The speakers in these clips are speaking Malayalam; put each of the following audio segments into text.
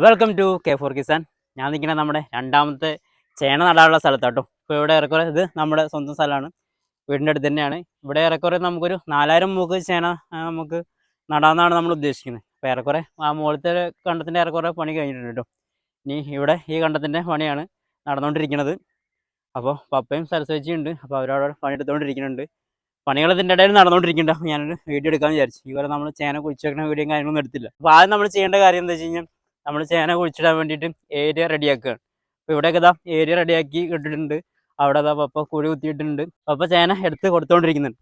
Welcome to K four Kisan ഞാൻ നിൽക്കുന്നത് നമ്മുടെ രണ്ടാമത്തെ ചേന നടാനുള്ള സ്ഥലത്താട്ടോ. ഇപ്പോൾ ഇവിടെ ഏറെക്കുറെ ഇത് നമ്മുടെ സ്വന്തം സ്ഥലമാണ്. വീടിന്റെ അടുത്ത് തന്നെയാണ്. ഇവിടെ ഏറെക്കുറെ നമുക്കൊരു നാലായിരം മൂക്ക് ചേന നമുക്ക് നടാമെന്നാണ് നമ്മൾ ഉദ്ദേശിക്കുന്നത്. അപ്പോൾ ഏറെക്കുറെ ആ മുകളിലത്തെ കണ്ടത്തിന്റെ ഏറെക്കുറെ പണി കഴിഞ്ഞിട്ടുണ്ട് കേട്ടോ. ഇനി ഇവിടെ ഈ കണ്ടത്തിന്റെ പണിയാണ് നടന്നുകൊണ്ടിരിക്കുന്നത്. അപ്പോൾ പപ്പയും സരസ്വതിയുണ്ട് അപ്പോൾ അവരവിടെ പണിയെടുത്തുകൊണ്ടിരിക്കുന്നുണ്ട്. പണികൾ ഇതിന്റെ ഇടയിൽ നടന്നുകൊണ്ടിരിക്കുന്നുണ്ട്. അപ്പോൾ ഞാനൊരു വീഡിയോ എടുക്കാമെന്ന് വിചാരിച്ചു. ഇവരെ നമ്മൾ ചേന കുഴിച്ച് വെക്കുന്ന വീഡിയോയും കാര്യങ്ങളൊന്നും എടുത്തില്ല. അപ്പോൾ ആദ്യം നമ്മൾ ചെയ്യേണ്ട കാര്യം എന്താ വെച്ച് കഴിഞ്ഞാൽ നമ്മൾ ചേന കുഴിച്ചിടാൻ വേണ്ടിയിട്ട് ഏരിയ റെഡിയാക്കുകയാണ്. അപ്പോൾ ഇവിടെയൊക്കെ ഇതാ ഏരിയ റെഡിയാക്കി ഇട്ടിട്ടുണ്ട്. അവിടെ ഇതാ പപ്പ കുഴി കുത്തിയിട്ടുണ്ട്. പപ്പ ചേന എടുത്ത് കൊടുത്തുകൊണ്ടിരിക്കുന്നുണ്ട്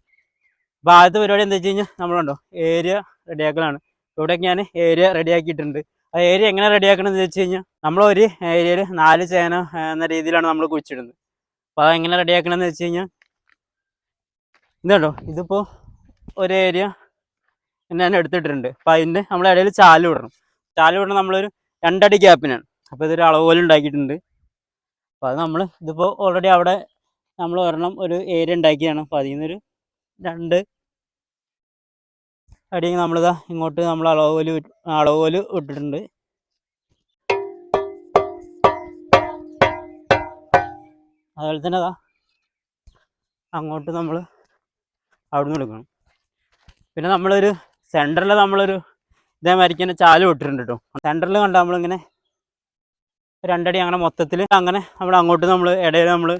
അപ്പോൾ ആദ്യത്തെ പരിപാടി എന്താ വെച്ച് കഴിഞ്ഞാൽ നമ്മളുണ്ടോ ഏരിയ റെഡിയാക്കലാണ്. ഇവിടെയൊക്കെ ഞാൻ ഏരിയ റെഡിയാക്കിയിട്ടുണ്ട്. ആ ഏരിയ എങ്ങനെ റെഡിയാക്കണമെന്ന് വെച്ച് കഴിഞ്ഞാൽ നമ്മളൊരു ഏരിയയിൽ നാല് ചേന എന്ന രീതിയിലാണ് നമ്മൾ കുഴിച്ചിടുന്നത്. അപ്പോൾ അതെങ്ങനെ റെഡിയാക്കണമെന്ന് വെച്ച് കഴിഞ്ഞാൽ ഇതുണ്ടോ ഇതിപ്പോൾ ഒരു ഏരിയ ഞാൻ എടുത്തിട്ടുണ്ട് അപ്പോൾ അതിന്റെ നമ്മൾ ഇടയിൽ ചാൽ വിടണം. ചാൽ വിടണം നമ്മളൊരു രണ്ടടി ഗ്യാപ്പിനാണ് അപ്പോൾ ഇതൊരു അളവ് പോലെ ഉണ്ടാക്കിയിട്ടുണ്ട്. അപ്പോൾ അത് നമ്മൾ ഇതിപ്പോൾ ഓൾറെഡി അവിടെ നമ്മൾ ഒരെണ്ണം ഒരു ഏരിയ ഉണ്ടാക്കിയതാണ്. അപ്പോൾ അതിൽ നിന്നൊരു രണ്ട് അടി നമ്മളിതാ ഇങ്ങോട്ട് നമ്മൾ അളവ് പോലെ അളവ് പോലെ ഇട്ടിട്ടുണ്ട്. അതുപോലെ തന്നെ അതാ അങ്ങോട്ട് നമ്മൾ അവിടുന്ന് എടുക്കണം. പിന്നെ നമ്മളൊരു സെന്ററിൽ നമ്മളൊരു ഇതേമാതിരിക്ക് തന്നെ ചാൽ വിട്ടിട്ടുണ്ട് കേട്ടോ സെന്ററിൽ കണ്ട നമ്മളിങ്ങനെ രണ്ടടി അങ്ങനെ മൊത്തത്തിൽ അങ്ങനെ നമ്മൾ അങ്ങോട്ട് നമ്മൾ ഇടയിൽ നമ്മൾ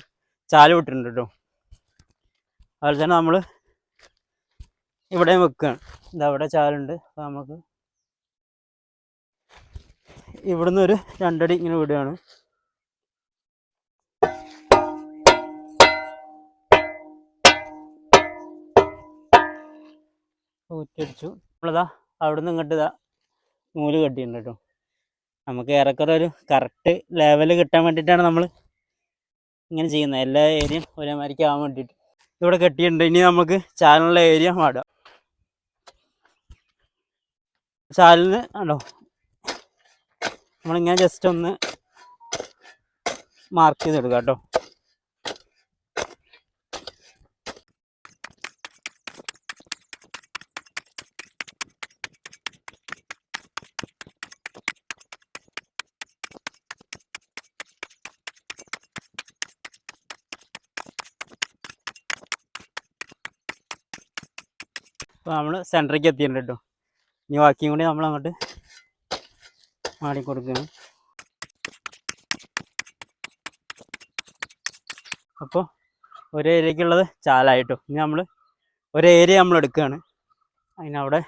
ചാൽ വിട്ടിട്ടുണ്ട് കേട്ടോ അതുപോലെ തന്നെ നമ്മൾ ഇവിടെ വെക്കുകയാണ് ഇത് അവിടെ ചാലുണ്ട്. അപ്പോൾ നമുക്ക് ഇവിടുന്ന് ഒരു രണ്ടടി ഇങ്ങനെ വിടുകയാണ് ഊറ്റടിച്ചു. നമ്മളിതാ അവിടുന്ന് ഇങ്ങോട്ട് ഇതാ നൂൽ കെട്ടിയിട്ടുണ്ട് കേട്ടോ. നമുക്ക് ഏറെക്കുറെ ഒരു കറക്റ്റ് ലെവൽ കിട്ടാൻ വേണ്ടിയിട്ടാണ് നമ്മൾ ഇങ്ങനെ ചെയ്യുന്നത്. എല്ലാ ഏരിയയും ഒരേമാതിരിക്ക് ആവാൻ വേണ്ടിയിട്ട്. ഇവിടെ കെട്ടിയിട്ടുണ്ട്. ഇനി നമുക്ക് ചാലിനുള്ള ഏരിയ മാടാം ചാലിന് ആണോ നമ്മളിങ്ങനെ ജസ്റ്റ് ഒന്ന് മാർക്ക് ചെയ്തെടുക്കാം കേട്ടോ. അപ്പോൾ നമ്മൾ സെന്ററിലേക്ക് എത്തിയിട്ടുണ്ട് കേട്ടോ. ഇനി ബാക്കിയും കൂടി നമ്മൾ അങ്ങോട്ട് മാടി കൊടുക്കുകയാണ് അപ്പോൾ ഒരു ഏരിയക്കുള്ളത് ചാലായിട്ടോ. ഇനി നമ്മൾ ഒരു ഏരിയ നമ്മൾ എടുക്കുകയാണ്. അതിനവിടെ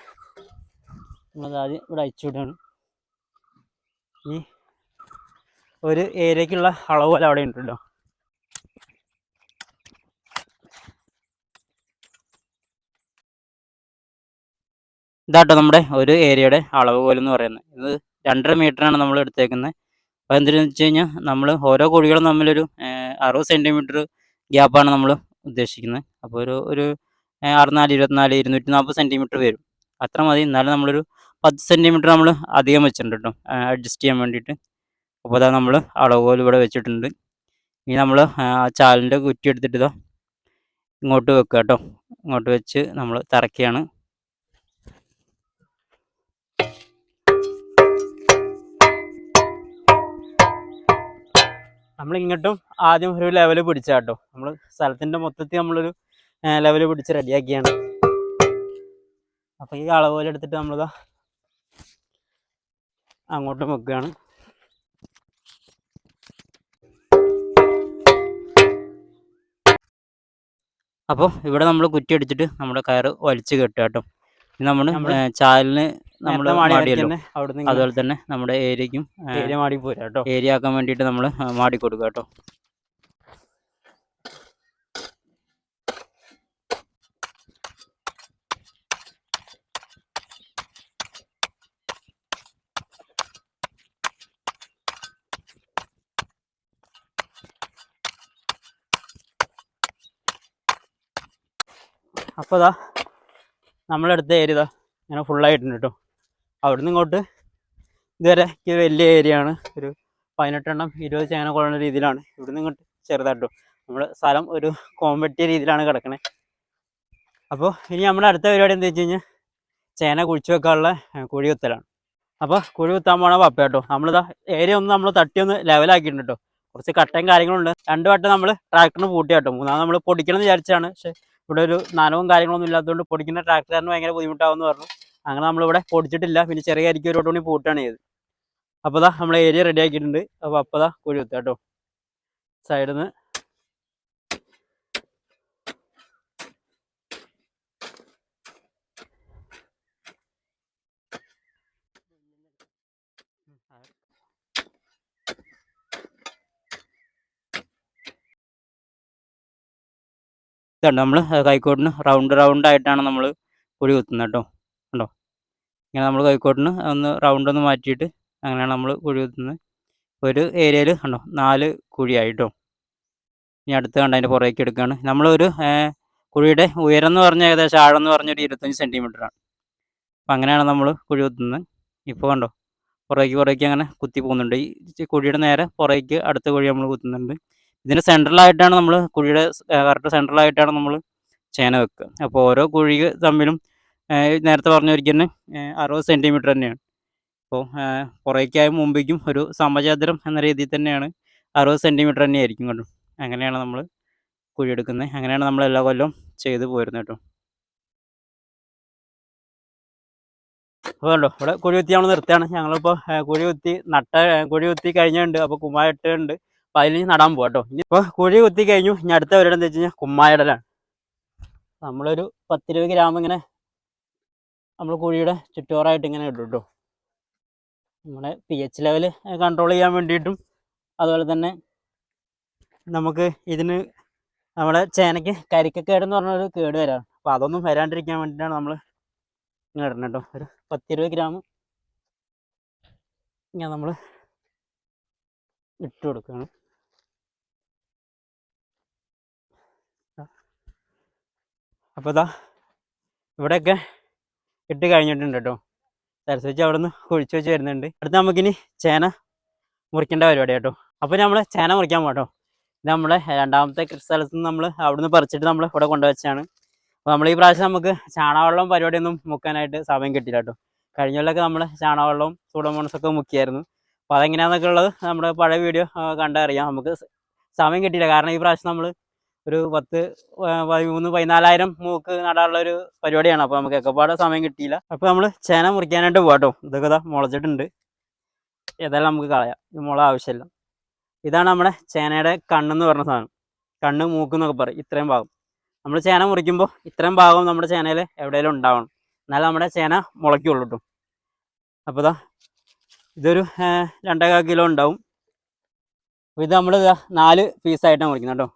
നമ്മളത് ആദ്യം ഇവിടെ അയച്ചു വിടുകയാണ്. ഇനി ഒരു ഏരിയക്കുള്ള അളവ് പോലെ അവിടെ ഉണ്ടല്ലോ. ഇതാട്ടോ നമ്മുടെ ഒരു ഏരിയയുടെ അളവ് പോലെന്ന് പറയുന്നത്. ഇത് രണ്ടര മീറ്ററാണ് നമ്മൾ എടുത്തേക്കുന്നത്. അപ്പോൾ എന്തിനാന്ന് വെച്ച് കഴിഞ്ഞാൽ നമ്മൾ ഓരോ കുഴികളും തമ്മിലൊരു അറുപത് സെന്റിമീറ്റർ ഗ്യാപ്പാണ് നമ്മൾ ഉദ്ദേശിക്കുന്നത്. അപ്പോൾ ഒരു ഒരു അറുനാല് ഇരുപത്തിനാല് ഇരുന്നൂറ്റി നാൽപ്പത് സെന്റിമീറ്റർ വരും. അത്ര മതി. എന്നാലും നമ്മളൊരു പത്ത് സെന്റിമീറ്റർ നമ്മൾ അധികം വെച്ചിട്ടുണ്ട് കേട്ടോ. അഡ്ജസ്റ്റ് ചെയ്യാൻ വേണ്ടിയിട്ട്. അപ്പോൾ അതാ നമ്മൾ അളവ് പോലെ ഇവിടെ വെച്ചിട്ടുണ്ട്. ഇനി നമ്മൾ ചാലിന്റെ കുറ്റി എടുത്തിട്ട് ഇതാ ഇങ്ങോട്ട് വെക്കുക കേട്ടോ. ഇങ്ങോട്ട് വെച്ച് നമ്മൾ തറക്കുകയാണ് നമ്മൾ ഇങ്ങോട്ടും ആദ്യം ഒരു ലെവൽ പിടിച്ചാട്ടോ. നമ്മൾ സ്ഥലത്തിന്റെ മൊത്തത്തിൽ നമ്മളൊരു ലെവൽ പിടിച്ച് റെഡിയാക്കിയാണ് അപ്പോൾ ഈ അളവ് എടുത്തിട്ട് നമ്മളിതാ അങ്ങോട്ട് വെക്കുകയാണ്. അപ്പോൾ ഇവിടെ നമ്മൾ കുറ്റി അടിച്ചിട്ട് നമ്മുടെ കയറ് വലിച്ചു കെട്ടുക കേട്ടോ നമ്മൾ ചാലിന് നമ്മൾ മാടിയല്ലോ. അതുപോലെ തന്നെ നമ്മുടെ ഏരിയക്കും ഏരിയ മാടി പോരാ കേട്ടോ. ഏരിയ ആക്കാൻ വേണ്ടിയിട്ട് നമ്മൾ മാടി കൊടുക്കുക കേട്ടോ. അപ്പോൾ ഇതാ അടുത്ത ഏരിയ ഇതാ. ഇങ്ങനെ ഫുള്ളായിട്ടുണ്ട് കേട്ടോ അവിടുന്ന് ഇങ്ങോട്ട് ഇതുവരെ ഈ വലിയ ഏരിയ ആണ്. ഒരു പതിനെട്ടെണ്ണം ഇരുപത് ചേന കൊള്ളുന്ന രീതിയിലാണ്. ഇവിടുന്ന് ഇങ്ങോട്ട് ചെറുതായിട്ടോ നമ്മൾ സ്ഥലം ഒരു കോമ്പറ്റിയ രീതിയിലാണ് കിടക്കണേ. അപ്പോൾ ഇനി നമ്മുടെ അടുത്ത പരിപാടി എന്താ വെച്ച് കഴിഞ്ഞാൽ ചേന കുഴിച്ചു വെക്കാനുള്ള ഏ, കുഴി കുത്തലാണ്. അപ്പോൾ കുഴി കുത്താൻ പോണ പപ്പ കേട്ടോ നമ്മളിതാ ഏരിയ ഒന്ന് നമ്മൾ തട്ടി ഒന്ന് ലെവലാക്കിയിട്ടുണ്ട് കേട്ടോ കുറച്ച് കട്ടയും കാര്യങ്ങളുണ്ട്. രണ്ട് വട്ടം നമ്മൾ ട്രാക്ടറിന് പൂട്ടി കേട്ടോ മൂന്നാമത് നമ്മൾ പൊടിക്കണം എന്ന് വിചാരിച്ചാണ് പക്ഷെ ഇവിടെ ഒരു നനവും കാര്യങ്ങളൊന്നും ഇല്ലാത്തതുകൊണ്ട് പൊടിക്കുന്ന ട്രാക്ടറിന് ഭയങ്കര ബുദ്ധിമുട്ടാവുമെന്ന് പറഞ്ഞു. അങ്ങനെ നമ്മളിവിടെ പൊടിച്ചിട്ടില്ല. പിന്നെ ചെറിയ അരിക്ക് ഒരു കൂടി പൂട്ടാണ് ചെയ്ത് അപ്പോൾ ദാ നമ്മൾ ഏരിയ റെഡി ആക്കിയിട്ടുണ്ട്. അപ്പോൾ അപ്പോൾ ദാ കുഴി കുത്താട്ടോ സൈഡിൽ നിന്ന് ഇതുണ്ട്. നമ്മൾ കൈക്കോട്ടിന് റൗണ്ട് റൗണ്ട് ആയിട്ടാണ് നമ്മൾ കുഴി കുത്തുന്നത് കേട്ടോ. കണ്ടോ? ഇങ്ങനെ നമ്മൾ കൈക്കോട്ടിന് ഒന്ന് റൗണ്ട് ഒന്ന് മാറ്റിയിട്ട് അങ്ങനെയാണ് നമ്മൾ കുഴി കുത്തുന്നത്. ഒരു ഏരിയയിൽ കണ്ടോ? നാല് കുഴിയായിട്ടോ ഇനി അടുത്ത് കണ്ട അതിന്റെ പുറകേക്ക് എടുക്കുകയാണ് നമ്മളൊരു കുഴിയുടെ ഉയരം എന്ന് പറഞ്ഞാൽ ഏകദേശം ആഴം എന്ന് പറഞ്ഞൊരു ഇരുപത്തഞ്ച് സെന്റിമീറ്ററാണ് അപ്പം അങ്ങനെയാണ് നമ്മൾ കുഴി കുത്തുന്നത്. ഇപ്പോൾ കണ്ടോ? പുറകേക്ക് പുറകേക്ക് അങ്ങനെ കുത്തി പോകുന്നുണ്ട്. ഈ കുഴിയുടെ നേരെ പുറകേക്ക് അടുത്ത കുഴി നമ്മൾ കുത്തുന്നുണ്ട്. ഇതിന് സെൻട്രലായിട്ടാണ് നമ്മൾ കുഴിയുടെ കറക്റ്റ് സെൻട്രലായിട്ടാണ് നമ്മൾ ചേന വെക്കുക. അപ്പോൾ ഓരോ കുഴി തമ്മിലും നേരത്തെ പറഞ്ഞ ഒരിക്കൽ തന്നെ അറുപത് സെന്റിമീറ്റർ തന്നെയാണ്. അപ്പോൾ പുറകേക്കായും മുമ്പേക്കും ഒരു സമചതുരം എന്ന രീതിയിൽ തന്നെയാണ് അറുപത് സെന്റിമീറ്റർ തന്നെയായിരിക്കും കേട്ടോ അങ്ങനെയാണ് നമ്മൾ കുഴിയെടുക്കുന്നത് അങ്ങനെയാണ് നമ്മൾ എല്ലാ കൊല്ലവും ചെയ്ത് പോരുന്നത് കേട്ടോ. അപ്പോൾ കണ്ടോ ഇവിടെ കുഴി കുത്തി നമ്മൾ നിർത്തുകയാണ്. ഞങ്ങളിപ്പോൾ കുഴി കുത്തി നട്ട കുഴി കുത്തി കഴിഞ്ഞിട്ടുണ്ട്. അപ്പോൾ കുമ്മായിട്ടുണ്ട് അപ്പോൾ അതിൽ ഇനി നടാൻ പോവാ കേട്ടോ ഇപ്പൊ കുഴി കുത്തി കഴിഞ്ഞു. ഇനി അടുത്ത പരിപാടി എന്താ വെച്ച് കഴിഞ്ഞാൽ കുമ്മായിടലാണ് നമ്മളൊരു പത്തിരുപത് ഗ്രാം ഇങ്ങനെ നമ്മൾ കുഴിയുടെ ചുറ്റോറായിട്ട് ഇങ്ങനെ ഇടും കേട്ടോ നമ്മുടെ പി എച്ച് ലെവൽ കൺട്രോൾ ചെയ്യാൻ വേണ്ടിയിട്ടും അതുപോലെ തന്നെ നമുക്ക് ഇതിന് നമ്മുടെ ചേനയ്ക്ക് കരിക്കക്കേടെന്ന് പറഞ്ഞൊരു കേട് വരാറ് അപ്പോൾ അതൊന്നും വരാണ്ടിരിക്കാൻ വേണ്ടിയിട്ടാണ് നമ്മൾ ഇങ്ങനെ ഇടണം കേട്ടോ ഒരു പത്തിരുപത് ഗ്രാം ഇങ്ങനെ നമ്മൾ ഇട്ട് കൊടുക്കുകയാണ് അപ്പോൾ ഇതാ ഇവിടെയൊക്കെ ഇട്ട് കഴിഞ്ഞിട്ടുണ്ട് കേട്ടോ. സരസ്വതി അവിടെ നിന്ന് കുഴിച്ച് വെച്ച് വരുന്നുണ്ട്. അടുത്ത് നമുക്കിനി ചേന മുറിക്കേണ്ട പരിപാടി കേട്ടോ. അപ്പോൾ നമ്മൾ ചേന മുറിക്കാൻ പോട്ടോ ഇത് നമ്മളെ രണ്ടാമത്തെ സ്ഥലത്ത് നിന്ന് നമ്മൾ അവിടുന്ന് പറിച്ചിട്ട് നമ്മൾ ഇവിടെ കൊണ്ടുവച്ചാണ് അപ്പോൾ നമ്മൾ ഈ പ്രാവശ്യം നമുക്ക് പരിപാടി പരിപാടിയൊന്നും മുക്കാനായിട്ട് സമയം കിട്ടില്ല കേട്ടോ. കഴിഞ്ഞ കൊല്ലമൊക്കെ നമ്മൾ ചാണകവെള്ളവും സൂഡോമോണസൊക്കെ മുക്കിയായിരുന്നു. അപ്പോൾ അതെങ്ങനെയാണെന്നൊക്കെ ഉള്ളത് നമ്മുടെ പഴയ വീഡിയോ കണ്ടറിയാം. നമുക്ക് സമയം കിട്ടിയില്ല. കാരണം ഈ പ്രാവശ്യം നമ്മൾ ഒരു പത്ത് പതിമൂന്ന് പതിനാലായിരം മൂക്ക് നടാനുള്ള ഒരു പരിപാടിയാണ്. അപ്പോൾ നമുക്ക് ഒക്കെപ്പാടെ സമയം കിട്ടിയില്ല. അപ്പോൾ നമ്മൾ ചേന മുറിക്കാനായിട്ട് പോകാട്ടോ ഇതൊക്കെ ഇതാ മുളച്ചിട്ടുണ്ട്. ഏതായാലും നമുക്ക് കളയാം. ഇത് മുള ആവശ്യമില്ല. ഇതാണ് നമ്മുടെ ചേനയുടെ കണ്ണെന്ന് പറഞ്ഞ സാധനം. കണ്ണ് മൂക്ക് എന്നൊക്കെ പറയും. ഇത്രയും ഭാഗം. നമ്മൾ ചേന മുറിക്കുമ്പോൾ ഇത്രയും ഭാഗം നമ്മുടെ ചേനയിൽ എവിടെയെങ്കിലും ഉണ്ടാവണം. എന്നാലും നമ്മുടെ ചേന മുളയ്ക്കുള്ളൂ കേട്ടോ അപ്പോൾ ഇതാ ഇതൊരു രണ്ടേകാൽ കിലോ ഉണ്ടാവും. ഇത് നമ്മൾ നാല് പീസായിട്ടാണ് മുറിക്കുന്നത് കേട്ടോ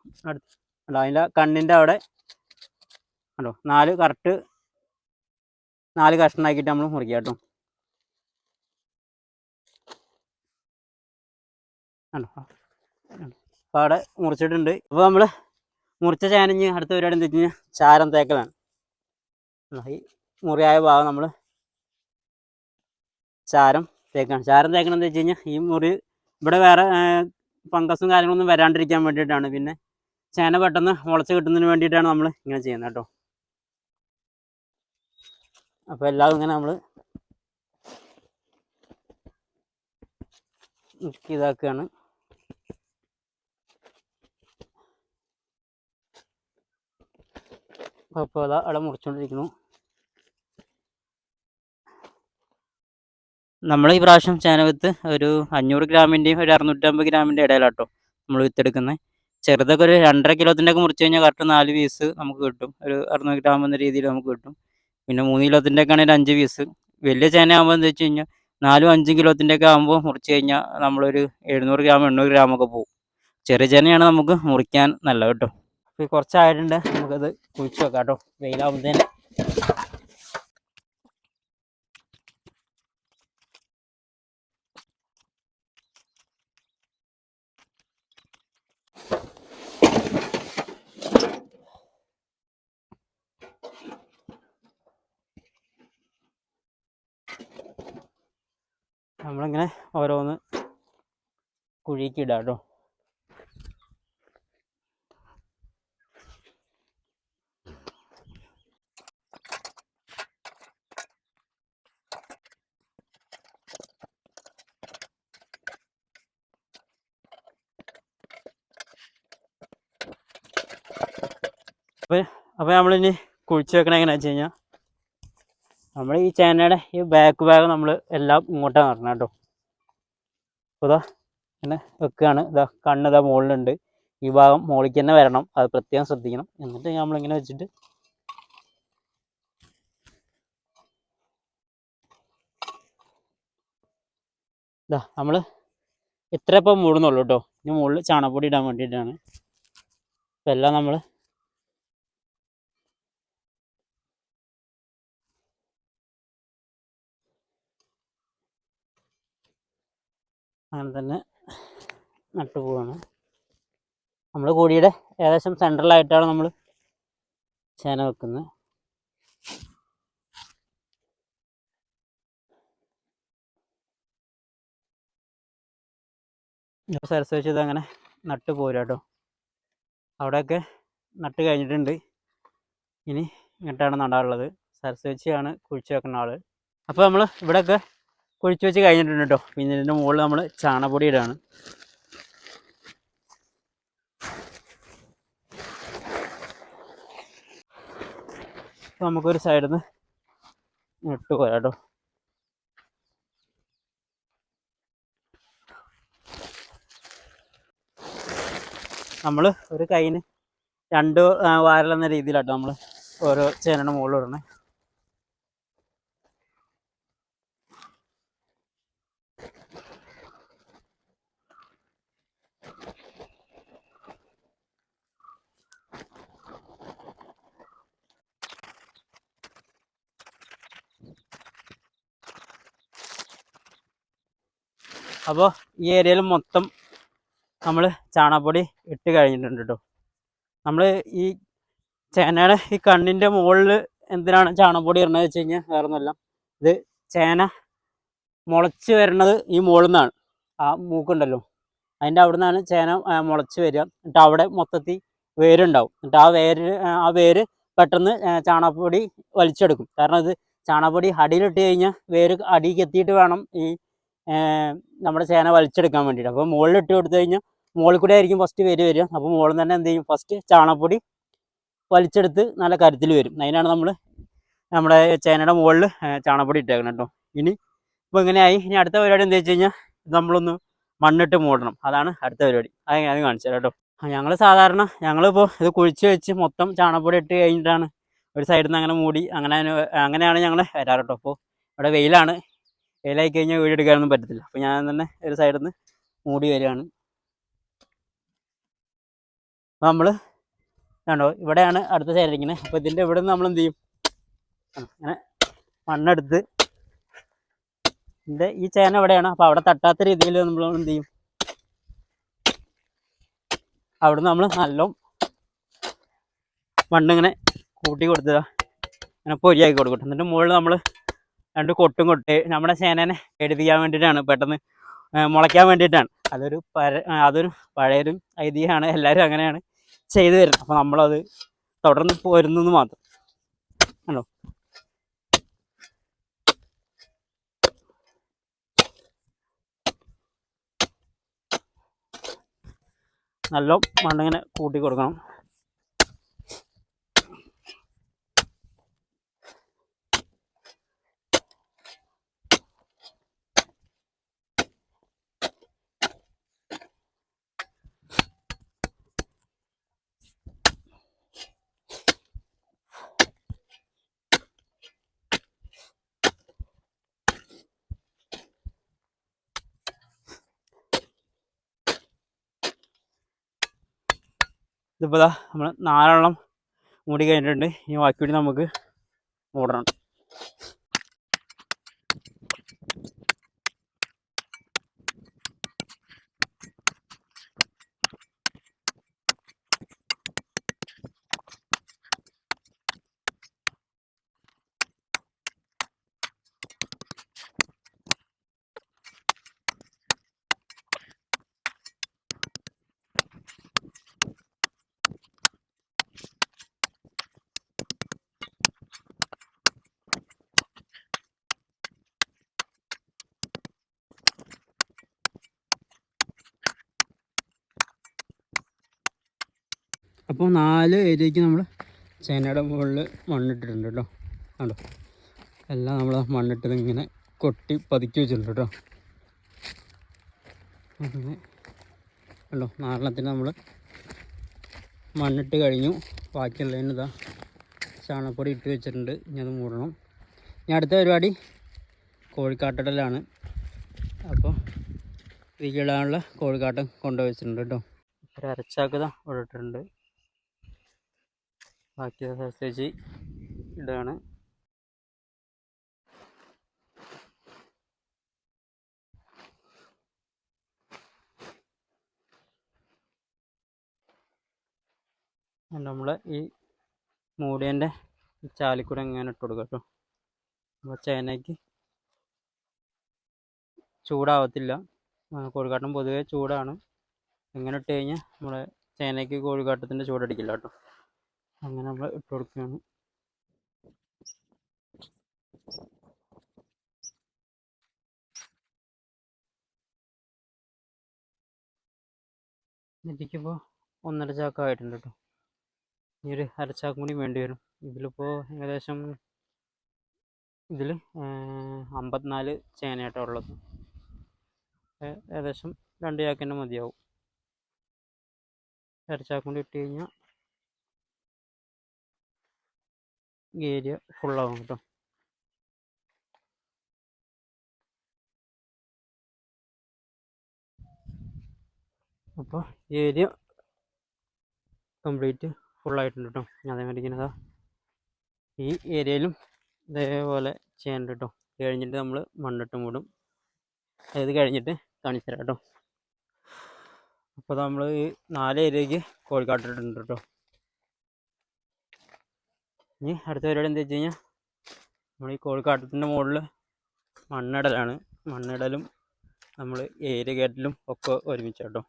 കണ്ടോ അതിന്റെ കണ്ണിന്റെ അവിടെ. കണ്ടോ? നാല് കറക്റ്റ് നാല് കഷ്ണമാക്കിയിട്ട് നമ്മൾ മുറിക്കുക കേട്ടോ. അപ്പോൾ അവിടെ മുറിച്ചിട്ടുണ്ട്. അപ്പോൾ നമ്മൾ മുറിച്ച ചാനഞ്ഞ് അടുത്ത പരിപാടി എന്താ വെച്ച് കഴിഞ്ഞാൽ ചാരം തേക്കലാണ്. അല്ല ഈ മുറിയായ ഭാഗം നമ്മൾ ചാരം തേക്കണം. ചാരം തേക്കണം എന്താ വെച്ച് കഴിഞ്ഞാൽ ഈ മുറി ഇവിടെ വേറെ ഫംഗസും കാര്യങ്ങളൊന്നും വരാണ്ടിരിക്കാൻ വേണ്ടിയിട്ടാണ്. പിന്നെ ചേന പെട്ടെന്ന് മുളച്ച് കിട്ടുന്നതിന് വേണ്ടിയിട്ടാണ് നമ്മൾ ഇങ്ങനെ ചെയ്യുന്നത് കേട്ടോ. അപ്പോൾ എല്ലാം ഇങ്ങനെ നമ്മൾ ഇതാക്കുകയാണ്. അപ്പോൾ അതാ അവിടെ മുറിച്ചുകൊണ്ടിരിക്കുന്നു നമ്മൾ ഈ പ്രാവശ്യം ചേനവിത്ത് ഒരു അഞ്ഞൂറ് ഗ്രാമിന്റെയും ഒരു അറുന്നൂറ്റമ്പത് ഗ്രാമിന്റെ ഇടയിലാട്ടോ നമ്മൾ വിത്തെടുക്കുന്നത് ചെറുതൊക്കെ ഒരു രണ്ടര കിലോത്തിന്റെ ഒക്കെ മുറിച്ച് കഴിഞ്ഞാൽ കറക്റ്റ് നാല് പീസ് നമുക്ക് കിട്ടും. ഒരു അറുന്നൂറ് ഗ്രാം എന്ന രീതിയിൽ നമുക്ക് കിട്ടും. പിന്നെ മൂന്ന് കിലോത്തിന്റെ ഒക്കെ ആണെങ്കിൽ അഞ്ച് പീസ് വലിയ ചേന ആകുമ്പോൾ എന്താ വെച്ച് കഴിഞ്ഞാൽ നാലും അഞ്ചും കിലോത്തിന്റെ ഒക്കെ ആകുമ്പോൾ മുറിച്ച് കഴിഞ്ഞാൽ നമ്മളൊരു എഴുന്നൂറ് ഗ്രാം എണ്ണൂറ് ഗ്രാം ഒക്കെ പോകും. ചെറിയ ചേനയാണ് നമുക്ക് മുറിക്കാൻ നല്ലത് കേട്ടോ. അപ്പോൾ കുറച്ചായിട്ടുണ്ട് നമുക്കത് കുഴിച്ച് വെക്കാം കേട്ടോ. വെയിലാകുമ്പോഴത്തേന് നമ്മളിങ്ങനെ ഓരോന്ന് കുഴിക്ക് ഇടാം കേട്ടോ അപ്പോൾ അപ്പോൾ നമ്മളിനി കുഴിച്ച് വെക്കണെങ്ങനെ വെച്ച് കഴിഞ്ഞാൽ നമ്മൾ ഈ ചേനയുടെ ഈ ബാക്ക് ഭാഗം നമ്മൾ എല്ലാം ഇങ്ങോട്ടാണ് നടണം കേട്ടോ. അപ്പോൾ ഇതാ ഇങ്ങനെ വെക്കുകയാണ് ഇതാ കണ്ണ് ഇതാ മുകളിലുണ്ട് ഈ ഭാഗം മുകളിലേക്ക് തന്നെ വരണം. അത് പ്രത്യേകം ശ്രദ്ധിക്കണം. എന്നിട്ട് നമ്മളിങ്ങനെ വെച്ചിട്ട് ഇതാ നമ്മൾ ഇത്ര ഇപ്പം മൂടുന്നുള്ളൂ കേട്ടോ. ഇനി മുകളിൽ ചാണകപ്പൊടി ഇടാൻ വേണ്ടിയിട്ടാണ്. ഇപ്പം എല്ലാം നമ്മൾ അങ്ങനെ തന്നെ നട്ടു പോവാണ്. നമ്മൾ കൂടിയുടെ ഏകദേശം സെൻട്രലായിട്ടാണ് നമ്മൾ ചേന വെക്കുന്നത്. സരസ് വെച്ചത് അങ്ങനെ നട്ട് പോരാ കേട്ടോ അവിടെയൊക്കെ നട്ട് കഴിഞ്ഞിട്ടുണ്ട്. ഇനി ഇങ്ങോട്ടാണ് നടാറുള്ളത്. സരസ് വെച്ചാണ് കുഴിച്ച് വെക്കുന്ന ആൾ അപ്പോൾ നമ്മൾ ഇവിടെയൊക്കെ കുഴിച്ച് വെച്ച് കഴിഞ്ഞിട്ടുണ്ട് കേട്ടോ. പിന്നെ ഇതിന്റെ മുകളിൽ നമ്മൾ ചാണകപ്പൊടി ഇടാണ്. നമുക്കൊരു സൈഡിൽ നിന്ന് ഇട്ട് പോരാ കേട്ടോ. നമ്മൾ ഒരു കൈന് രണ്ട് വാരലെന്ന രീതിയിലാട്ടോ നമ്മൾ ഓരോ ചേനയുടെ മുകളിൽ ഇടണേ. അപ്പോൾ ഈ ഏരിയയിൽ മൊത്തം നമ്മൾ ചാണകപ്പൊടി ഇട്ട് കഴിഞ്ഞിട്ടുണ്ട് കേട്ടോ നമ്മൾ ഈ ചേനയുടെ ഈ കണ്ണിന്റെ മുകളിൽ എന്തിനാണ് ചാണകപ്പൊടി ഇടണത് വെച്ച് കഴിഞ്ഞാൽ വേറെ ഒന്നുമല്ല ഇത് ചേന മുളച്ച് വരുന്നത് ഈ മുകളിൽ നിന്നാണ്. ആ മൂക്കുണ്ടല്ലോ. അതിന്റെ അവിടെ നിന്നാണ് ചേന മുളച്ച് വരിക. എന്നിട്ട് അവിടെ മൊത്തത്തിൽ വേരുണ്ടാവും. എന്നിട്ട് ആ വേര് ആ, വേര് പെട്ടെന്ന് ചാണകപ്പൊടി വലിച്ചെടുക്കും. കാരണം ഇത് ചാണകപ്പൊടി അടിയിലിട്ട് കഴിഞ്ഞാൽ വേര് അടിയിലേക്ക് എത്തിയിട്ട് വേണം ഈ നമ്മുടെ ചേന വലിച്ചെടുക്കാൻ വേണ്ടിയിട്ട്. അപ്പോൾ മുകളിൽ ഇട്ട് കൊടുത്തു കഴിഞ്ഞാൽ മുകളിൽ കൂടെ ആയിരിക്കും ഫസ്റ്റ് വേര് വരിക. അപ്പോൾ മുകളിൽ തന്നെ എന്ത് ചെയ്യും? ഫസ്റ്റ് ചാണകപ്പൊടി വലിച്ചെടുത്ത് നല്ല കരുത്തിൽ വരും. അതിനാണ് നമ്മൾ നമ്മുടെ ചേനയുടെ മുകളിൽ ചാണകപ്പൊടി ഇട്ടേക്കണം കേട്ടോ ഇനി ഇപ്പോൾ ഇങ്ങനെയായി ഇനി അടുത്ത പരിപാടി എന്താ വെച്ച് കഴിഞ്ഞാൽ നമ്മളൊന്ന് മണ്ണിട്ട് മൂടണം. അതാണ് അടുത്ത പരിപാടി. അത് ഞാൻ കാണിച്ചു കേട്ടോ ഞങ്ങൾ സാധാരണ ഞങ്ങളിപ്പോൾ ഇത് കുഴിച്ച് വെച്ച് മൊത്തം ചാണകപ്പൊടി ഇട്ട് കഴിഞ്ഞിട്ടാണ് ഒരു സൈഡിൽ നിന്ന് അങ്ങനെ മൂടി അങ്ങനെ അങ്ങനെയാണ് ഞങ്ങൾ വരാറ് കേട്ടോ അപ്പോൾ ഇവിടെ വെയിലാണ്. വെയിലായി കഴിഞ്ഞാൽ വീട് എടുക്കാനൊന്നും പറ്റത്തില്ല. അപ്പോൾ ഞാൻ തന്നെ ഒരു സൈഡിൽ നിന്ന് മൂടി വരികയാണ്. നമ്മൾ കണ്ടോ ഇവിടെയാണ് അടുത്ത സൈഡ് ഇരിക്കുന്നത് അപ്പോൾ ഇതിന്റെ ഇവിടെ നിന്ന് നമ്മൾ എന്ത് ചെയ്യും? അങ്ങനെ മണ്ണെടുത്ത് ഇതിന്റെ ഈ ചേന എവിടെയാണ് അപ്പോൾ അവിടെ തട്ടാത്ത രീതിയിൽ നമ്മൾ എന്ത് ചെയ്യും? അവിടെ നമ്മൾ നല്ല മണ്ണിങ്ങനെ കൂട്ടി കൊടുത്തുക അങ്ങനെ പൊരിയാക്കി കൊടുക്കും. എന്നിട്ട് മുകളിൽ നമ്മൾ രണ്ട് കൊട്ടും കൊട്ട് നമ്മുടെ ചേനനെ എഴുതിയാൻ വേണ്ടിയിട്ടാണ് പെട്ടെന്ന് മുളയ്ക്കാൻ വേണ്ടിയിട്ടാണ്. അതൊരു പര അതൊരു പഴയൊരു ഐതിഹ്യമാണ്. എല്ലാവരും അങ്ങനെയാണ് ചെയ്തു വരുന്നത് അപ്പോൾ നമ്മളത് തുടർന്ന് പോരുന്നെന്ന് മാത്രം. കണ്ടോ? നല്ല മണ്ണിങ്ങനെ കൂട്ടി കൊടുക്കണം. ഇതിപ്പോൾ നമ്മൾ നാലെണ്ണം മൂടി കഴിഞ്ഞിട്ടുണ്ട്. ഇനി ബാക്കി നമുക്ക് മൂടണം. അപ്പോൾ നാല് ഏരിയയ്ക്ക് നമ്മൾ ചേനയുടെ മുകളിൽ മണ്ണിട്ടിട്ടുണ്ട് കേട്ടോ കണ്ടോ? എല്ലാം നമ്മൾ മണ്ണിട്ടത് ഇങ്ങനെ കൊട്ടി പതുക്കി വെച്ചിട്ടുണ്ട് കേട്ടോ അങ്ങനെ. കണ്ടോ? നാലെണ്ണത്തിന് നമ്മൾ മണ്ണിട്ട് കഴിഞ്ഞു. ബാക്കിയുള്ളതിന് ഇതാ ചാണകപ്പൊടി ഇട്ട് വെച്ചിട്ടുണ്ട്. ഇനി അത് മൂടണം. ഇനി അടുത്ത പരിപാടി കോഴിക്കാട്ടിടലാണ്. അപ്പോൾ ഇതിലിടാനുള്ള കോഴിക്കാട്ടം കൊണ്ടുപോയി വെച്ചിട്ടുണ്ട് കേട്ടോ ഒരു അരച്ചാക്കത ഇവിടെ ഇട്ടിട്ടുണ്ട്. ബാക്കി അനുസരിച്ച് ഇടുകയാണ് നമ്മൾ ഈ മൂടിയന്റെ ചാലിക്കൂടെ ഇങ്ങനെ ഇട്ട് കൊടുക്കുക കേട്ടോ. അപ്പോൾ ചേനയ്ക്ക് ചൂടാവത്തില്ല. കോഴിക്കാട്ടം പൊതുവേ ചൂടാണ്. ഇങ്ങനെ ഇട്ട് കഴിഞ്ഞാൽ നമ്മുടെ ചേനയ്ക്ക് കോഴിക്കാട്ടത്തിന്റെ ചൂടടിക്കില്ല കേട്ടോ. അങ്ങനെ നമ്മൾ ഇട്ട് കൊടുക്കുകയാണ് ഇതിലേക്കിപ്പോൾ ഒന്നര ചാക്ക ആയിട്ടുണ്ട് കേട്ടോ ഇനി ഒരു അരച്ചാക്കും കൂടി വേണ്ടി വരും. ഇതിലിപ്പോൾ ഏകദേശം ഇതിൽ അമ്പത്തിനാല് ചേനയാട്ടോ ഉള്ളത്. ഏകദേശം രണ്ട് ചാക്കിന്റെ മതിയാവും. അരച്ചാക്കും കൂടി ഇട്ട് കഴിഞ്ഞാൽ ഏരിയ ഫുള്ളാവും കേട്ടോ. അപ്പോൾ ഏരിയ കംപ്ലീറ്റ് ഫുള്ളായിട്ടുണ്ട് കേട്ടോ. അതേമാതിരി ഇങ്ങനെ ഈ ഏരിയയിലും ഇതേപോലെ ചെയ്യാനുണ്ട് കേട്ടോ. കഴിഞ്ഞിട്ട് നമ്മൾ മണ്ണിട്ട് മൂടും അതായത് കഴിഞ്ഞിട്ട് കാണിച്ചു തരാം കേട്ടോ. അപ്പോൾ നമ്മൾ ഈ നാല് ഏരിയയ്ക്ക് കോഴിക്കാട്ടിട്ടുണ്ട് കേട്ടോ. ഇനി അടുത്ത പരിപാടി എന്താ വെച്ച് കഴിഞ്ഞാൽ നമ്മൾ ഈ കോഴിക്കാട്ടത്തിന്റെ മുകളിൽ മണ്ണിടലാണ്. മണ്ണിടലും നമ്മൾ ഏരിയ കേട്ടലും ഒക്കെ ഒരുമിച്ച് കേട്ടോ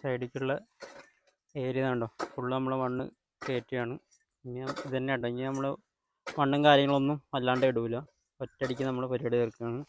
സൈഡിലേക്കുള്ള ഏരിയ കണ്ടോ? ഫുള്ള് നമ്മൾ മണ്ണ് കയറ്റിയാണ്. ഇനി ഇത് തന്നെ കേട്ടോ ഇനി നമ്മൾ മണ്ണും കാര്യങ്ങളൊന്നും അല്ലാണ്ട് ഇടൂല. ഒറ്റടിക്ക് നമ്മൾ പരിപാടി തീർക്കുകയാണ്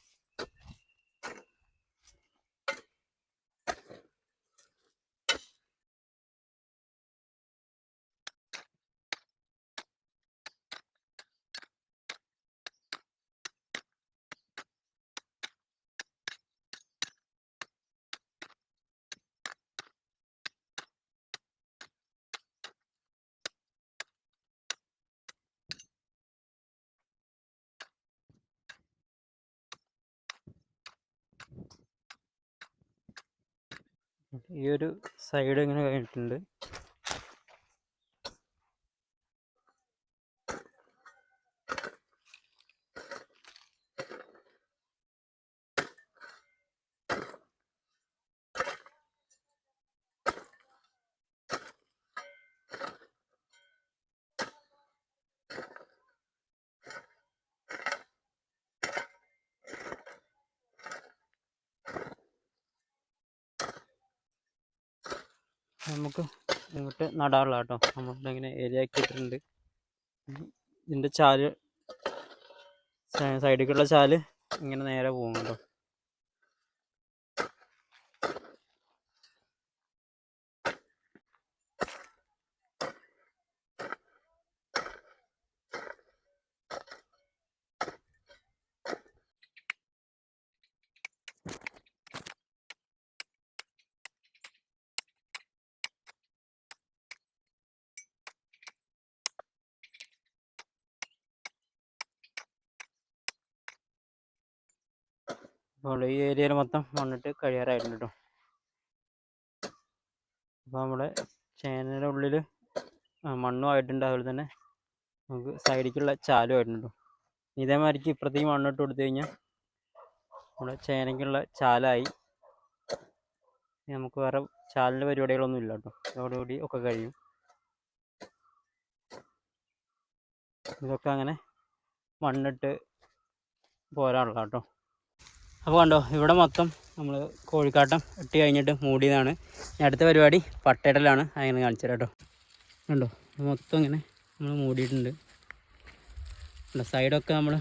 ഈ ഒരു സൈഡ് ഇങ്ങനെ കഴിഞ്ഞിട്ടുണ്ട് നമുക്ക് നടാറുള്ള കേട്ടോ നമ്മളിവിടെ ഇങ്ങനെ ഏരിയ ആക്കിയിട്ടുണ്ട് ഇതിന്റെ ചാൽ സൈഡിലേക്കുള്ള ചാൽ ഇങ്ങനെ നേരെ പോകും കേട്ടോ അപ്പോൾ ഈ ഏരിയയിൽ മൊത്തം വന്നിട്ട് കഴിയാറായിട്ടുണ്ട് കേട്ടോ അപ്പോൾ നമ്മുടെ ചേനയുടെ ഉള്ളിൽ മണ്ണും ആയിട്ടുണ്ട്. അതുപോലെ തന്നെ നമുക്ക് സൈഡിലേക്കുള്ള ചാലും ആയിട്ടുണ്ട് ഇതേമാതിരിക്ക് ഇപ്പുറത്തേക്ക് മണ്ണിട്ട് കൊടുത്തു കഴിഞ്ഞാൽ നമ്മുടെ ചേനയ്ക്കുള്ള ചാലായി. നമുക്ക് വേറെ ചാലിന്റെ പരിപാടികളൊന്നും ഇല്ല കേട്ടോ അതോടുകൂടി ഒക്കെ കഴിയും. ഇതൊക്കെ അങ്ങനെ മണ്ണിട്ട് പോരാനുള്ള കേട്ടോ അപ്പോൾ കണ്ടോ ഇവിടെ മൊത്തം നമ്മൾ കോഴിക്കാട്ടം ഇട്ട് കഴിഞ്ഞിട്ട് മൂടിയതാണ്. അടുത്ത പരിപാടി പട്ടയിടലാണ്. അങ്ങനെ കാണിച്ചു കേട്ടോ. കണ്ടോ മൊത്തം ഇങ്ങനെ നമ്മൾ മൂടിയിട്ടുണ്ട്. കണ്ടോ സൈഡൊക്കെ നമ്മൾ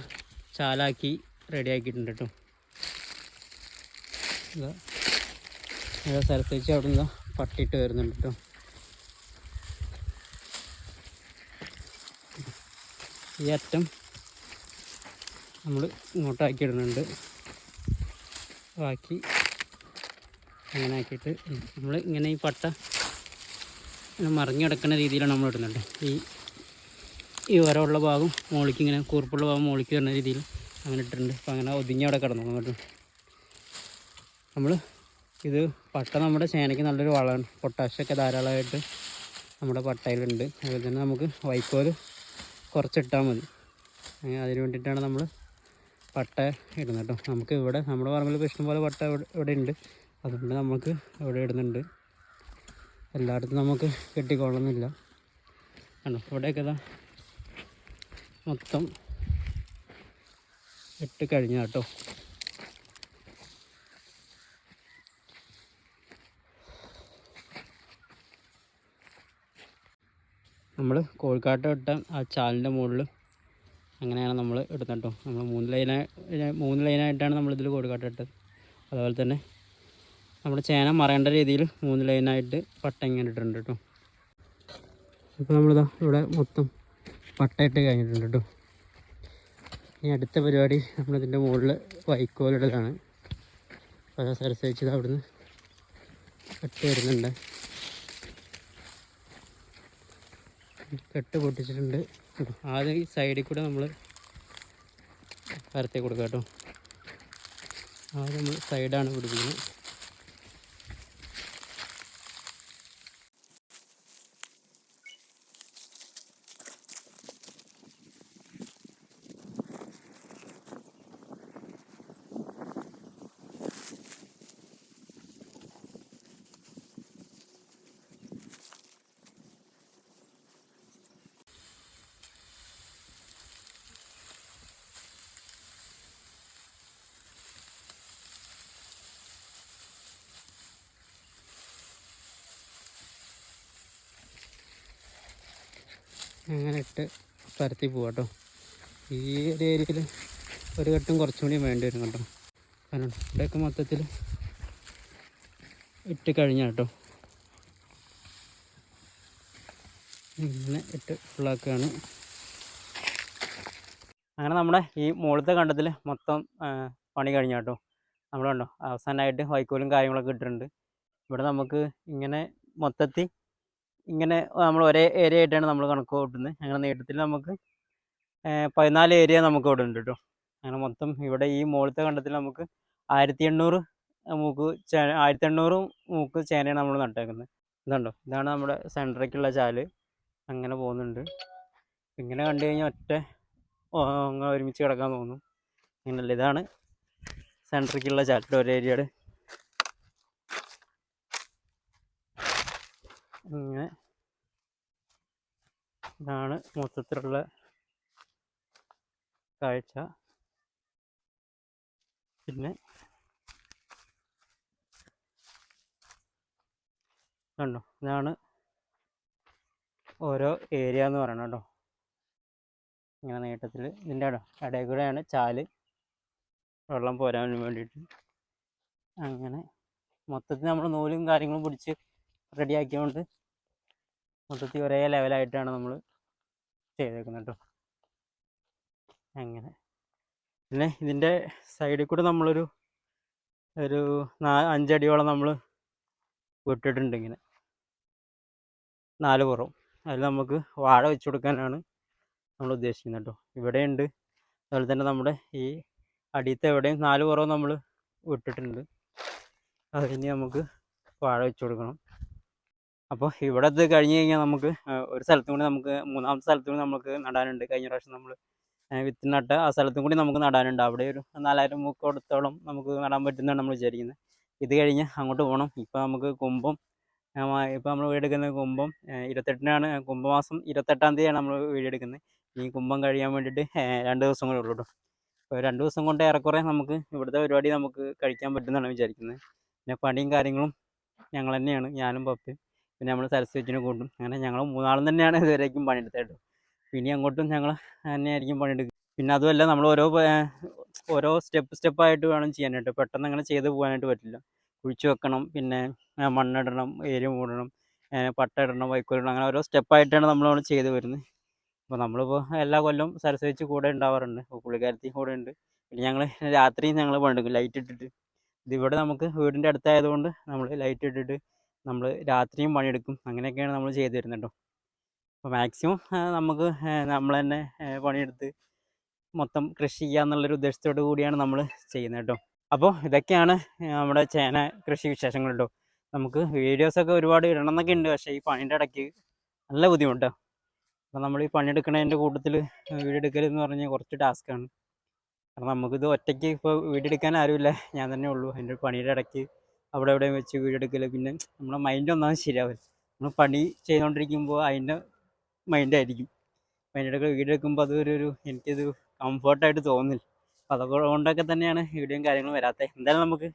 ചാലാക്കി റെഡി ആക്കിയിട്ടുണ്ട് കേട്ടോ. ഇതാ സ്ഥലത്ത് വെച്ച് അവിടെ നിന്ന് പട്ടിയിട്ട് വരുന്നുണ്ട് കേട്ടോ. ഈ അറ്റം നമ്മൾ ഇങ്ങോട്ടാക്കി ഇടുന്നുണ്ട് ബാക്കി അങ്ങനെ ആക്കിയിട്ട് നമ്മൾ ഇങ്ങനെ ഈ പട്ട മറിഞ്ഞ് രീതിയിലാണ് നമ്മൾ ഇടുന്നുണ്ട് ഈ ഈ വരമുള്ള ഭാഗം മുകളിലേക്ക് ഇങ്ങനെ കൂർപ്പുള്ള ഭാഗം മുകളിലേക്ക് വരുന്ന രീതിയിൽ അങ്ങനെ ഇട്ടിട്ടുണ്ട്. അപ്പോൾ അങ്ങനെ ഒതുങ്ങി അവിടെ കിടന്നു അങ്ങോട്ട് നമ്മൾ ഇത് പട്ട നമ്മുടെ ചേനയ്ക്ക് നല്ലൊരു വളമാണ്. പൊട്ടാഷൊക്കെ ധാരാളമായിട്ട് നമ്മുടെ പട്ടയിലുണ്ട്. അതുപോലെ തന്നെ നമുക്ക് വൈക്കോൽ കുറച്ചിട്ടാൽ മതി. അതിന് വേണ്ടിയിട്ടാണ് നമ്മൾ പട്ട ഇടുന്നത് കേട്ടോ. നമുക്ക് ഇവിടെ നമ്മുടെ പറമ്പിൽ ഇപ്പോൾ ഇഷ്ടംപോലെ പട്ട ഇവിടെ ഉണ്ട്. അതുകൊണ്ട് നമുക്ക് ഇവിടെ ഇടുന്നുണ്ട്. എല്ലായിടത്തും നമുക്ക് കെട്ടിക്കൊള്ളുന്നില്ല കണ്ടോ? ഇവിടെയൊക്കെ ഇതാ മൊത്തം ഇട്ട് കഴിഞ്ഞ കേട്ടോ. നമ്മൾ കോഴിക്കാട്ട് ഇട്ട ആ ചാലിന്റെ മുകളിൽ അങ്ങനെയാണ് നമ്മൾ ഇടുന്നത് കേട്ടോ. നമ്മൾ മൂന്ന് ലൈന മൂന്ന് ലൈനായിട്ടാണ് നമ്മളിതിൽ കോഴിക്കാട്ട് ഇട്ടത്. അതുപോലെ തന്നെ നമ്മൾ ചേന മറയേണ്ട രീതിയിൽ മൂന്ന് ലൈനായിട്ട് പട്ട ഇങ്ങനെ ഇട്ടിട്ടുണ്ട് കേട്ടോ. ഇപ്പോൾ നമ്മളിതാ ഇവിടെ മൊത്തം പട്ടയിട്ട് കഴിഞ്ഞിട്ടുണ്ട് കേട്ടോ. ഇനി അടുത്ത പരിപാടി നമ്മളിതിന്റെ മുകളിൽ വൈക്കോലിടലാണ് പല സ്ഥലത്ത് വെച്ചത് അവിടുന്ന് കെട്ട് വരുന്നുണ്ട്. കെട്ട് പൊട്ടിച്ചിട്ടുണ്ട്. ആദ്യം ഈ സൈഡിൽ കൂടെ നമ്മൾ പരത്തി കൊടുക്കാം കേട്ടോ ആദ്യം നമ്മൾ സൈഡാണ് പിടിപ്പിക്കുന്നത് അങ്ങനെ ഇട്ട് പരത്തി പോവാം കേട്ടോ ഈ ഒരു ഏരിയയിൽ ഒരു ഘട്ടം കുറച്ചും കൂടി വേണ്ടി വരും കേട്ടോ. കാരണം ഇവിടെയൊക്കെ മൊത്തത്തിൽ ഇട്ട് കഴിഞ്ഞ കേട്ടോ ഇങ്ങനെ ഇട്ട് ഫുള്ളാക്കുകയാണ് അങ്ങനെ നമ്മുടെ ഈ മുകളിലത്തെ കണ്ടത്തിൽ മൊത്തം പണി കഴിഞ്ഞ കേട്ടോ നമ്മൾ കണ്ടോ അവസാനമായിട്ട് വൈക്കോലും കാര്യങ്ങളൊക്കെ ഇട്ടിട്ടുണ്ട്. ഇവിടെ നമുക്ക് ഇങ്ങനെ മൊത്തത്തിൽ ഇങ്ങനെ നമ്മൾ ഒരേ ഏരിയ ആയിട്ടാണ് നമ്മൾ കണക്ക് കൂട്ടുന്നത്. അങ്ങനെ നീട്ടത്തിൽ നമുക്ക് പതിനാല് ഏരിയ നമുക്ക് ഇവിടെ ഉണ്ട് കേട്ടോ അങ്ങനെ മൊത്തം ഇവിടെ ഈ മുകളിലത്തെ കണ്ടത്തിൽ നമുക്ക് ആയിരത്തി എണ്ണൂറ് മൂക്ക് ചേ ആയിരത്തി എണ്ണൂറ് മൂക്ക് ചേനയാണ് നമ്മൾ നട്ടേക്കുന്നത്. ഇതുണ്ടോ? ഇതാണ് നമ്മുടെ സെന്ററേക്കുള്ള ചാൽ. അങ്ങനെ പോകുന്നുണ്ട്. ഇങ്ങനെ കണ്ടു കഴിഞ്ഞാൽ ഒറ്റ അങ്ങനെ അങ്ങ് ഒരുമിച്ച് കിടക്കാൻ തോന്നും. അങ്ങനെയല്ല ഇതാണ് സെന്ററേക്കുള്ള ചാലിന്റെ ഒരു ഏരിയയുടെ ഇങ്ങനെ. ഇതാണ് മൊത്തത്തിലുള്ള കാഴ്ച. പിന്നെ കണ്ടോ? ഇതാണ് ഓരോ ഏരിയ എന്ന് പറയണം കേട്ടോ. ഇങ്ങനെ നീട്ടത്തിൽ ഇതിന്റെ ആടോ ഇടയിൽ കൂടെയാണ് ചാൽ. വെള്ളം പോരാൻ വേണ്ടിയിട്ട്. അങ്ങനെ മൊത്തത്തിൽ നമ്മൾ നൂലും കാര്യങ്ങളും പിടിച്ച് റെഡിയാക്കിയതുകൊണ്ട് മൊത്തത്തിൽ ഒരേ ലെവലായിട്ടാണ് നമ്മൾ ചെയ്തേക്കുന്നത് കേട്ടോ അങ്ങനെ. പിന്നെ ഇതിന്റെ സൈഡിൽ കൂടെ നമ്മളൊരു ഒരു നാ അഞ്ചടിയോളം നമ്മൾ വിട്ടിട്ടുണ്ട് ഇങ്ങനെ. നാല് പുറം അതിൽ നമുക്ക് വാഴ വെച്ച് കൊടുക്കാനാണ് നമ്മൾ ഉദ്ദേശിക്കുന്നത് കേട്ടോ ഇവിടെയുണ്ട്. അതുപോലെ തന്നെ നമ്മുടെ ഈ അടിയത്തെ എവിടെയും നാല് പുറവും നമ്മൾ വിട്ടിട്ടുണ്ട്. അതിന് നമുക്ക് വാഴ വെച്ച് കൊടുക്കണം. അപ്പോൾ ഇവിടെ ഇത് കഴിഞ്ഞ് കഴിഞ്ഞാൽ നമുക്ക് ഒരു സ്ഥലത്തും കൂടി നമുക്ക് മൂന്നാമത്തെ സ്ഥലത്തും കൂടി നമുക്ക് നടാനുണ്ട്. കഴിഞ്ഞ പ്രാവശ്യം നമ്മൾ വിത്ത് നട്ട ആ സ്ഥലത്തും കൂടി നമുക്ക് നടാനുണ്ട്. അവിടെ ഒരു നാലായിരം മൂക്കോടത്തോളം നമുക്ക് നടാൻ പറ്റുന്നതാണ് നമ്മൾ വിചാരിക്കുന്നത് ഇത് കഴിഞ്ഞ് അങ്ങോട്ട് പോകണം ഇപ്പോൾ നമുക്ക് കുംഭം ഇപ്പോൾ നമ്മൾ വീടെടുക്കുന്ന കുംഭം ഇരുപത്തെട്ടിനാണ് കുംഭമാസം ഇരുപത്തെട്ടാം തീയതിയാണ് നമ്മൾ വീടെടുക്കുന്നത് ഈ കുംഭം കഴിയാൻ വേണ്ടിയിട്ട് രണ്ട് ദിവസം കൂടെ ഉള്ളൂ അപ്പോൾ രണ്ട് ദിവസം കൊണ്ട് ഏറെക്കുറെ നമുക്ക് ഇവിടുത്തെ പരിപാടി നമുക്ക് കഴിക്കാൻ പറ്റുമെന്നാണ് വിചാരിക്കുന്നത് പിന്നെ പണിയും കാര്യങ്ങളും ഞങ്ങൾ തന്നെയാണ്. ഞാനും പപ്പയും. പിന്നെ നമ്മൾ സരസ്വതിനെ കൂട്ടും അങ്ങനെ ഞങ്ങൾ മൂന്നാളും തന്നെയാണ് ഇതുവരേക്കും പണിയെടുത്തത് പിന്നെ അങ്ങോട്ടും ഞങ്ങൾ തന്നെയായിരിക്കും പണിയെടുക്കുക പിന്നെ അതുമല്ല നമ്മൾ ഓരോ ഓരോ സ്റ്റെപ്പ് സ്റ്റെപ്പായിട്ട് വേണം ചെയ്യാനായിട്ട് പെട്ടെന്ന് അങ്ങനെ ചെയ്ത് പോകാനായിട്ട് പറ്റില്ല. കുഴിച്ചു വെക്കണം പിന്നെ മണ്ണിടണം ഏരി മൂടണം പട്ട ഇടണം വൈക്കോലിടണം അങ്ങനെ ഓരോ സ്റ്റെപ്പായിട്ടാണ് നമ്മളവിടെ ചെയ്ത് വരുന്നത്. അപ്പോൾ നമ്മളിപ്പോൾ എല്ലാ കൊല്ലം സരസ്വതിച്ച് കൂടെ ഉണ്ടാവാറുണ്ട്. പുള്ളിക്കാരത്തി കൂടെ ഉണ്ട്. പിന്നെ ഞങ്ങൾ രാത്രിയും ഞങ്ങൾ പണിയെടുക്കും ലൈറ്റ് ഇട്ടിട്ട്. ഇതിവിടെ നമുക്ക് വീടിന്റെ അടുത്തായതുകൊണ്ട് നമ്മൾ ലൈറ്റ് ഇട്ടിട്ട് നമ്മൾ രാത്രിയും പണിയെടുക്കും. അങ്ങനെയൊക്കെയാണ് നമ്മൾ ചെയ്തു തരുന്നത് കേട്ടോ അപ്പോൾ മാക്സിമം നമുക്ക് നമ്മൾ തന്നെ പണിയെടുത്ത് മൊത്തം കൃഷി ചെയ്യുക എന്നുള്ളൊരു ഉദ്ദേശത്തോടു കൂടിയാണ് നമ്മൾ ചെയ്യുന്നത് കേട്ടോ അപ്പോൾ ഇതൊക്കെയാണ് നമ്മുടെ ചേന കൃഷി വിശേഷങ്ങൾ കേട്ടോ നമുക്ക് വീഡിയോസൊക്കെ ഒരുപാട് ഇടണം എന്നൊക്കെ ഉണ്ട്. പക്ഷേ ഈ പണിയുടെ ഇടയ്ക്ക് നല്ല ബുദ്ധിമുട്ടാണ് അപ്പോൾ നമ്മൾ ഈ പണിയെടുക്കണതിന്റെ കൂട്ടത്തിൽ വീഡിയോ എടുക്കൽ എന്ന് പറഞ്ഞാൽ കുറച്ച് ടാസ്ക്കാണ്. കാരണം നമുക്കിത് ഒറ്റയ്ക്ക് ഇപ്പോൾ വീടെടുക്കാൻ ആരുമില്ല. ഞാൻ തന്നെ ഉള്ളൂ. അതിന്റെ പണിയുടെ ഇടയ്ക്ക് അവിടെ എവിടെയും വെച്ച് വീഡിയോ എടുക്കൽ പിന്നെ നമ്മുടെ മൈൻഡ് ഒന്നാമത് ശരിയാവില്ല നമ്മൾ പണി ചെയ്തുകൊണ്ടിരിക്കുമ്പോൾ അതിന്റെ മൈൻഡായിരിക്കും മൈൻഡെടുക്കൽ വീടെടുക്കുമ്പോൾ എടുക്കുമ്പോൾ അതൊരു ഒരു എനിക്കത് കംഫർട്ടായിട്ട് തോന്നില്ല. അപ്പോൾ അതൊക്കെ കൊണ്ടൊക്കെ തന്നെയാണ് വീഡിയോയും കാര്യങ്ങളും വരാത്തത് എന്തായാലും നമുക്ക്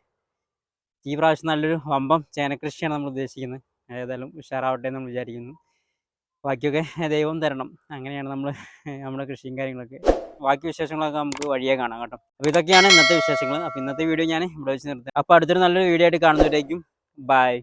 ഈ പ്രാവശ്യം നല്ലൊരു വമ്പം ചേനക്കൃഷിയാണ് നമ്മൾ ഉദ്ദേശിക്കുന്നത്. ഏതായാലും ഉഷാറാവട്ടെ എന്ന് നമ്മൾ വിചാരിക്കുന്നു. ബാക്കിയൊക്കെ ദൈവം തരണം. അങ്ങനെയാണ് നമ്മൾ നമ്മുടെ കൃഷിയും കാര്യങ്ങളൊക്കെ ബാക്കി വിശേഷങ്ങളൊക്കെ നമുക്ക് വഴിയേ കാണാം കേട്ടോ. അപ്പോൾ ഇതൊക്കെയാണ് ഇന്നത്തെ വിശേഷങ്ങൾ അപ്പോൾ ഇന്നത്തെ വീഡിയോ ഞാൻ ഇവിടെ വെച്ച് നിർത്തുന്നത് അപ്പോൾ അടുത്തൊരു നല്ലൊരു വീഡിയോ ആയിട്ട് കാണുന്നവരേക്കും ബൈ